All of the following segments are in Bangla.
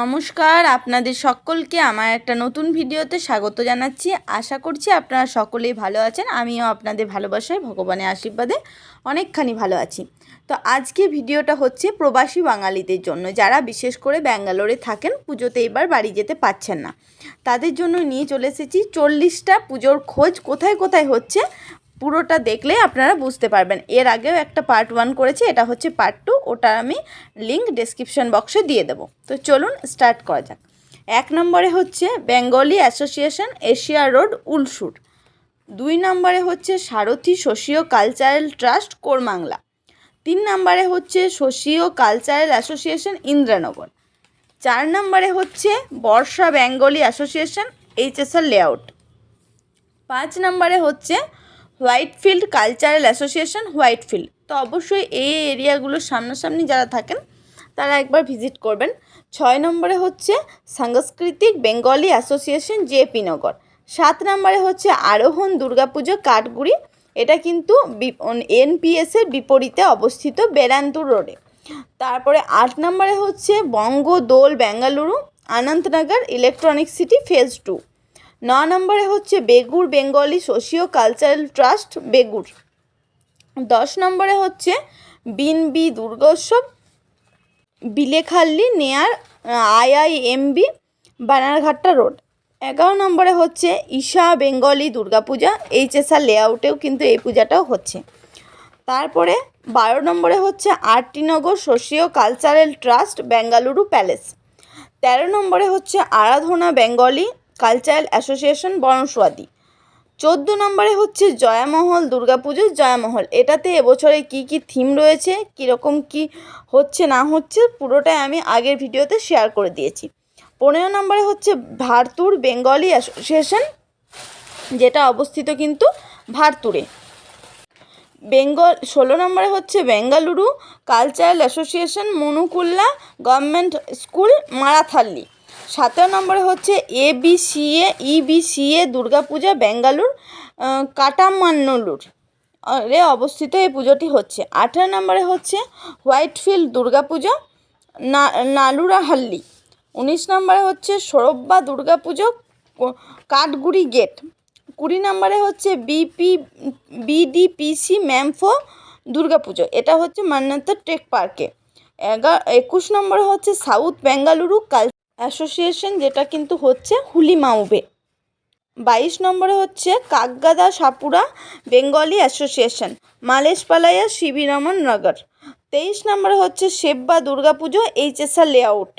নমস্কার, আপনাদের সকলকে আমার একটা নতুন ভিডিওতে স্বাগত জানাচ্ছি। আশা করছি আপনারা সকলেই ভালো আছেন, আমিও আপনাদের ভালোবাসায়, ভগবানের আশীর্বাদে অনেকখানি ভালো আছি। তো আজকে ভিডিওটা হচ্ছে প্রবাসী বাঙালিদের জন্য, যারা বিশেষ করে ব্যাঙ্গালোরে থাকেন, পুজোতে এবার বাড়ি যেতে পাচ্ছেন না। তাদের জন্য নিয়ে চলে এসেছি চল্লিশটা পুজোর খোঁজ, কোথায় কোথায় হচ্ছে পুরোটা দেখলে আপনারা বুঝতে পারবেন। এর আগেও একটা পার্ট ওয়ান করেছি, এটা হচ্ছে পার্ট টু ওটা আমি লিঙ্ক ডেসক্রিপশন বক্সে দিয়ে দেবো। তো চলুন স্টার্ট করা যাক। এক নম্বরে হচ্ছে Bengali association Asia road Ulsoor দুই নম্বরে হচ্ছে সারথি সোশিও কালচারাল ট্রাস্ট কোরমাংলা তিন নম্বরে হচ্ছে সোশিও কালচারাল অ্যাসোসিয়েশন ইন্দ্রানগর চার নম্বরে হচ্ছে Barsha Bengali association HSL layout পাঁচ নম্বরে হচ্ছে হোয়াইটফিল্ড কালচারাল অ্যাসোসিয়েশন হোয়াইটফিল্ড তো অবশ্যই এই এরিয়াগুলোর সামনাসামনি যারা থাকেন, তারা একবার ভিজিট করবেন। ছয় নম্বরে হচ্ছে সাংস্কৃতিক বেঙ্গলি অ্যাসোসিয়েশন জেপি নগর। সাত নম্বরে হচ্ছে আরোহণ দুর্গাপুজো কাঠগুড়ি। এটা কিন্তু এনপিএসের বিপরীতে অবস্থিত বেরান্তুর রোডে। তারপরে আট নম্বরে হচ্ছে Banga Dol Bengaluru, Ananthnagar electronic city phase two. ন নম্বরে হচ্ছে Begur Bengali socio cultural trust, Begur. দশ নম্বরে হচ্ছে বিনবি দুর্গোৎসব, বিলেখাল্লি নেয়ার আইআইএমবি বানারঘাট্টা রোড। এগারো নম্বরে হচ্ছে ঈশা বেঙ্গলি দুর্গাপূজা, এইচএসআর লেআউটেও কিন্তু এই পূজাটাও হচ্ছে। তারপরে বারো নম্বরে হচ্ছে RT Nagar socio cultural trust, Bengaluru palace. তেরো নম্বরে হচ্ছে Aradhana Bengali cultural association Banaswadi চোদ্দ নম্বরে হচ্ছে জয়ামহল দুর্গাপুজো জয়ামহল। এটাতে এবছরে কি কি থিম রয়েছে, কীরকম কি হচ্ছে, না হচ্ছে, পুরোটাই আমি আগের ভিডিওতে শেয়ার করে দিয়েছি। পনেরো নম্বরে হচ্ছে ভারতুর বেঙ্গলি অ্যাসোসিয়েশন, যেটা অবস্থিত কিন্তু ভারতুরে। বেঙ্গল, ষোলো নম্বরে হচ্ছে Bengaluru cultural association, Munnekollal government school, Marathahalli. সতেরো নম্বরে হচ্ছে A B C A, E B C A, Durga Puja, Bengaluru Kattamanallur রে অবস্থিত এই পুজোটি হচ্ছে। আঠেরো নম্বরে হচ্ছে হোয়াইট হোয়াইটফিল্ড দুর্গাপুজো, না, নালুরাহাল্লি। উনিশ নম্বরে হচ্ছে সরব্বা দুর্গাপুজো কাঠগুড়ি গেট। কুড়ি নম্বরে হচ্ছে বিপি, বিডিপিসি ম্যামফো দুর্গাপুজো। এটা হচ্ছে মান্নাত টেক পার্কে। এগারো একুশ নম্বরে হচ্ছে সাউথ বেঙ্গালুরু কাল অ্যাসোসিয়েশন যেটা কিন্তু হচ্ছে হুলিমাউবে বাইশ নম্বরে হচ্ছে কাকগাদা সাপুরা বেঙ্গলি অ্যাসোসিয়েশন মালেশপালাইয়া শিবিরমন নগর। তেইশ নম্বরে হচ্ছে সেব্বা দুর্গাপুজো, এইচএসআর লেআউট।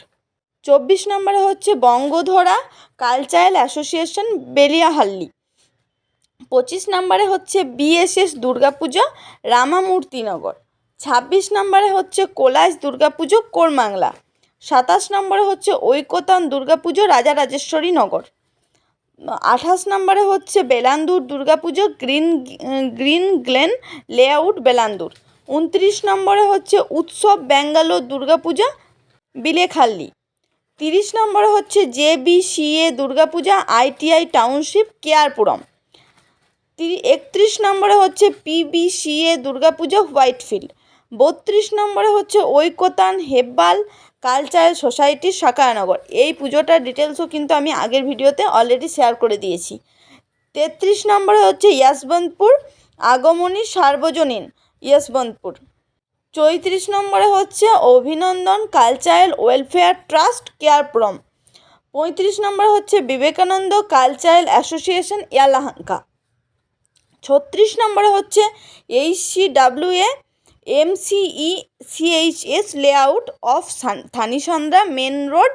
চব্বিশ নম্বরে হচ্ছে বঙ্গধরা কালচারাল অ্যাসোসিয়েশন, বেলিয়াহাল্লি। পঁচিশ নম্বরে হচ্ছে বিএসএস দুর্গাপুজো, রামামূর্তিনগর। ছাব্বিশ নম্বরে হচ্ছে কোলাস দুর্গাপুজো, কোরমাংলা। সাতাশ নম্বরে হচ্ছে ঐকতান দুর্গাপুজো রাজা রাজেশ্বরী নগর। আঠাশ নম্বরে হচ্ছে Bellandur Durga Pujo green green glen layout Bellandur. উনত্রিশ নম্বরে হচ্ছে উৎসব ব্যাঙ্গালোর দুর্গাপূজা বিলেখাল্লি। তিরিশ নম্বরে হচ্ছে J B C A Durga Puja ITI township KR Puram. তিরি, একত্রিশ নম্বরে হচ্ছে পিবিসিএ দুর্গাপুজো হোয়াইটফিল্ড। বত্রিশ নম্বরে হচ্ছে ঐকতান হেব্বাল কালচারাল সোসাইটির সাকায়ানগর এই পুজোটার ডিটেলসও কিন্তু আমি আগের ভিডিওতে অলরেডি শেয়ার করে দিয়েছি। তেত্রিশ নম্বরে হচ্ছে ইয়াসবন্তপুর আগমনী সার্বজনীন ইয়াসবন্তপুর। চৌত্রিশ নম্বরে হচ্ছে অভিনন্দন কালচারাল ওয়েলফেয়ার ট্রাস্ট কেয়ারপ্রম। পঁয়ত্রিশ নম্বরে হচ্ছে বিবেকানন্দ কালচারাল অ্যাসোসিয়েশন ইয়ালাহাঙ্কা। ছত্রিশ নম্বরে হচ্ছে H C W A MCE CHS layout off Thanisandra main road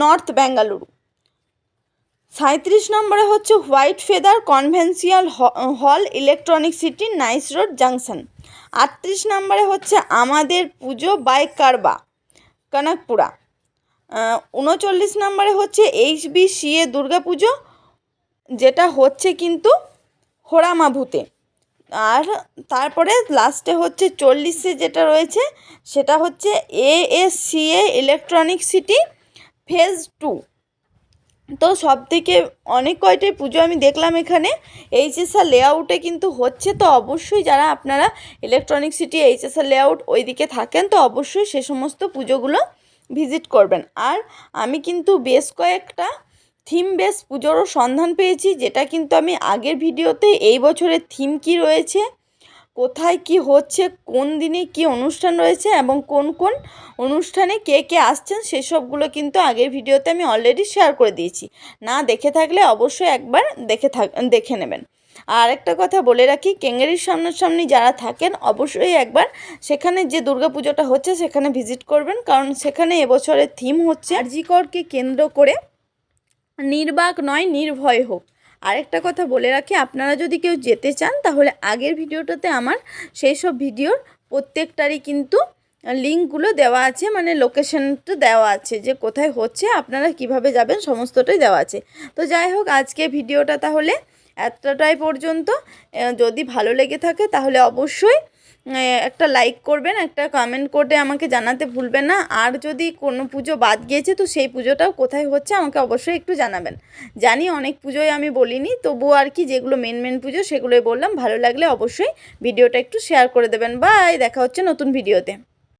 north Bengaluru সাঁত্রিশ নম্বরে হচ্ছে white feather conventional hall electronic city nice road junction আটত্রিশ নম্বরে হচ্ছে আমাদের পুজো বাই কারবা কনকপুরা উনচল্লিশ নম্বরে হচ্ছে H B C A Durga Pujo যেটা হচ্ছে কিন্তু হোরামাভুতে আর তারপরে লাস্টে হচ্ছে চল্লিশে যেটা রয়েছে, সেটা হচ্ছে ASCA electronic city phase two তো সব থেকে অনেক কয়টাই পুজো আমি দেখলাম এখানে এইচএসআর লেআউটে কিন্তু হচ্ছে, তো অবশ্যই যারা আপনারা ইলেকট্রনিক সিটি এইচএসআর লেআউট ওই দিকে থাকেন, তো অবশ্যই সে সমস্ত পুজোগুলো ভিজিট করবেন। আর আমি কিন্তু বেশ কয়েকটা থিম বেস পুজোরও সন্ধান পেয়েছি, যেটা কিন্তু আমি আগের ভিডিওতে এই বছরের থিম কি রয়েছে, কোথায় কি হচ্ছে, কোন দিনে কি অনুষ্ঠান রয়েছে এবং কোন কোন অনুষ্ঠানে কে কে আসছেন সেসবগুলো কিন্তু আগের ভিডিওতে আমি অলরেডি শেয়ার করে দিয়েছি। না দেখে থাকলে অবশ্যই একবার দেখে থাক, দেখে নেবেন। আর একটা কথা বলে রাখি কেঙ্গেরির সামনাসামনি যারা থাকেন অবশ্যই একবার সেখানে যে দুর্গা পুজোটা হচ্ছে সেখানে ভিজিট করবেন, কারণ সেখানে এবছরের থিম হচ্ছে আরজিকরকে কেন্দ্র করে নির্বাক নয়, নির্ভয় হোক। আরেকটা কথা বলে রাখি, আপনারা যদি কেউ যেতে চান, তাহলে আগের ভিডিওটাতে আমার সেই সব ভিডিওর প্রত্যেকটারই কিন্তু লিঙ্কগুলো দেওয়া আছে মানে লোকেশনটা দেওয়া আছে যে কোথায় হচ্ছে, আপনারা কীভাবে যাবেন, সমস্তটাই দেওয়া আছে। তো যাই হোক, আজকে ভিডিওটা তাহলে এতটাই পর্যন্ত। যদি ভালো লেগে থাকে, তাহলে অবশ্যই একটা লাইক করবেন, একটা কমেন্ট করে আমাকে জানাতে ভুলবেন না। আর যদি কোনো পুজো বাদ গিয়েছে, তো সেই পুজোটাও কোথায় হচ্ছে আমাকে অবশ্যই একটু জানাবেন। জানি অনেক পুজোই আমি বলিনি তবুও আর কি যেগুলো মেন মেন পুজো সেগুলোই বললাম। ভালো লাগলে অবশ্যই ভিডিওটা একটু শেয়ার করে দেবেন। বাই দেখা হচ্ছে নতুন ভিডিওতে